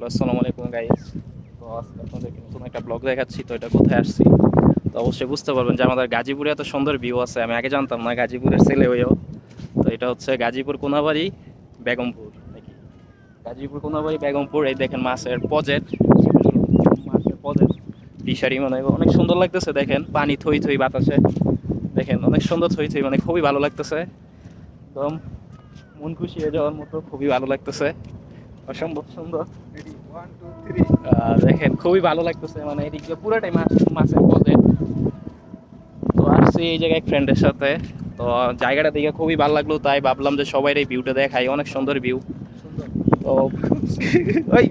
Hello আসসালামু আলাইকুম guys তো আজকে আপনাদেরকে নতুন একটা ব্লগ দেখাচ্ছি, তো এটা কোথায় আসছি? তো অবশ্যই বুঝতে পারবেন যে আমাদের গাজীপুরে এত সুন্দর ভিউ আছে। আমি আগে জানতাম না গাজীপুরের ছেলে হয়েও। তো এটা হচ্ছে গাজীপুর কোনাবাড়ি, বেগমপুর নাকি? গাজীপুর কোনাবাড়ি, বেগমপুর, এই দেখেন মাছের পজেট মাছের পজেট ফিশারি মানে অনেক সুন্দর লাগতেছে, দেখেন। পানি থই থই বাতাসে। দেখেন, অনেক সুন্দর থই থই মানে খুবই ভালো লাগতেছে। একদম মন খুশি হয়ে যাওয়ার মতো খুবই ভালো লাগতেছে। অসম্ভব। সুন্দর দেখেন খুবই ভালো লাগতেছে মানে এদিক দিয়ে পুরোটাই মাছ মাছের পথে। তো আসছি এই জায়গায় ফ্রেন্ডের সাথে। তো জায়গাটা দেখে খুবই ভালো লাগল তাই ভাবলাম যে সবাই এই ভিউটা দেখাই। অনেক সুন্দর ভিউ তো ওই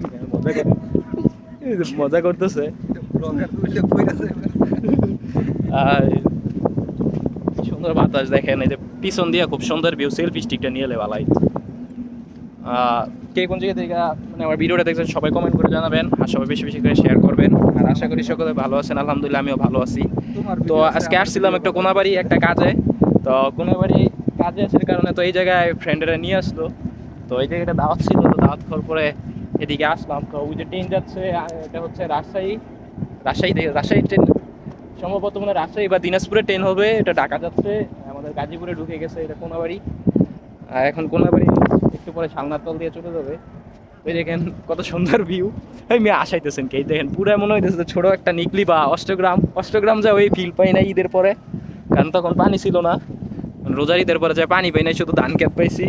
মজা করতেছে। আর সুন্দর বাতাস দেখেন এই যে পিছন দিয়ে খুব সুন্দর ভিউ সেলফি স্টিকটা নিয়ে আহ, কে কোন জায়গা থেকে মানে আমার ভিডিওটা দেখছেন সবাই কমেন্ট করে জানাবেন আর সবাই বেশি বেশি করে শেয়ার করবেন। আর আশা করি সকলে ভালো আছেন আলহামদুলিল্লাহ আমিও ভালো আছি। তো আজকে আসছিলাম একটা কোনাবাড়ি একটা কাজে। তো কোনাবাড়ি কাজে আসার কারণে তো এই জায়গায় ফ্রেন্ডেরা নিয়ে আসলো। তো এই জায়গাটা দাওয়াত ছিল তো দাওয়াত খাওয়ার পরে এদিকে আসলাম। তো ওই যে ট্রেন যাচ্ছে এটা হচ্ছে রাজশাহী। রাজশাহী থেকে রাজশাহী ট্রেন সম্ভবত মানে রাজশাহী বা দিনাজপুরে ট্রেন হবে এটা ঢাকা যাচ্ছে। আমাদের গাজীপুরে ঢুকে গেছে এটা কোনাবাড়ি। এখন কোনাবাড়ি একটু পরে সালনার তল দিয়ে চলে যাবে। ওই দেখেন কত সুন্দর ভিউ এই মেয়ে আসাইতেছেন কে? দেখেন, পুরো মনে হইতেছে ছোট একটা নিকলি বা অষ্টগ্রাম। অষ্টগ্রাম যা ওই ফিল পাই না ঈদের পরে। কারণ তখন পানি ছিল না। রোজার ঈদের পরে যা পানি পাই নাই, শুধু ধান খেত পাইছি।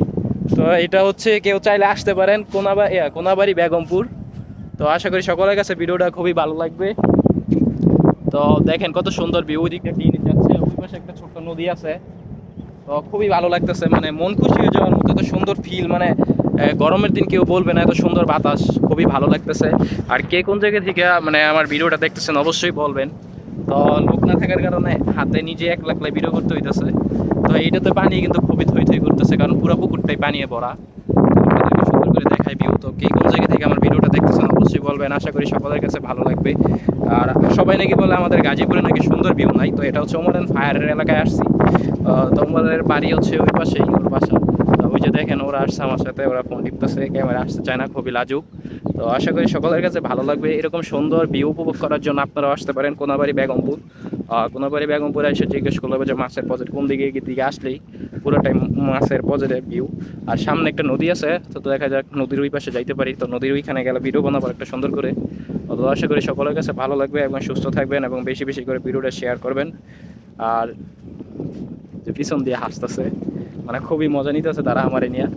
তো এটা হচ্ছে কেউ চাইলে আসতে পারেন কোনাবা কোনাবাড়ি বেগমপুর। তো আশা করি সকলের কাছে ভিডিওটা খুবই ভালো লাগবে। তো দেখেন কত সুন্দর ভিউ ওইদিকটা টিন যাচ্ছে, ওই পাশে একটা ছোট্ট নদী আছে। তো খুবই ভালো লাগতেছে মানে মন খুশি হয়ে যাওয়ার মতো এত সুন্দর ফিল মানে গরমের দিন কেউ বলবে না, এত সুন্দর বাতাস, খুবই ভালো লাগতেছে। আর কে কোন জায়গা থেকে মানে আমার ভিডিওটা দেখতেছেন অবশ্যই বলবেন। তো লোক না থাকার কারণে হাতে নিজে এক লাখ লাই ভিডিও করতে হইতেছে। তো এইটাতে পানি কিন্তু খুবই থই থই করতেছে, কারণ পুরো পুকুরটাই পানিয়ে ভরা। সুন্দর করে দেখাই ভিউ তো কে কোন জায়গা থেকে আমার ভিডিওটা দেখতেছেন অবশ্যই বলবেন। আশা করি সকলের কাছে ভালো লাগবে। আর সবাই নাকি বলে আমাদের গাজীপুরে নাকি সুন্দর ভিউ নাই, তো এটা হচ্ছে ওমরান ফায়ারের এলাকায় আসছি। তো বাড়ি হচ্ছে ওই পাশেই, ওর বাসা। ওই যে দেখেন, ওরা আসছে আমার সাথে, ওরা ফোন টিপতেছে ক্যামেরা আসতে চায় না খুবই লাজুক। তো আশা করি সকলের কাছে ভালো লাগবে। এরকম সুন্দর ভিউ উপভোগ করার জন্য আপনারা আসতে পারেন কোনাবাড়ি বেগমপুর। কোনাবাড়ি বেগমপুরে এসে জিজ্ঞেস করলে যে মাছের পজেট কোন দিকে দিকে আসলেই পুরোটাই মাছের পজেটের ভিউ আর সামনে একটা নদী আছে, তো দেখা যাক নদীর ওই পাশে যাইতে পারি। তো নদীর ওইখানে গেলে ভিডিও বানাবো একটা সুন্দর করে। তো আশা করি সকলের কাছে ভালো লাগবে এবং সুস্থ থাকবেন এবং বেশি বেশি করে ভিডিওটা শেয়ার করবেন। আর পিছন দিয়ে হাসতেছে মানে খুবই মজা নিতেছে তারা আমার নিয়ে।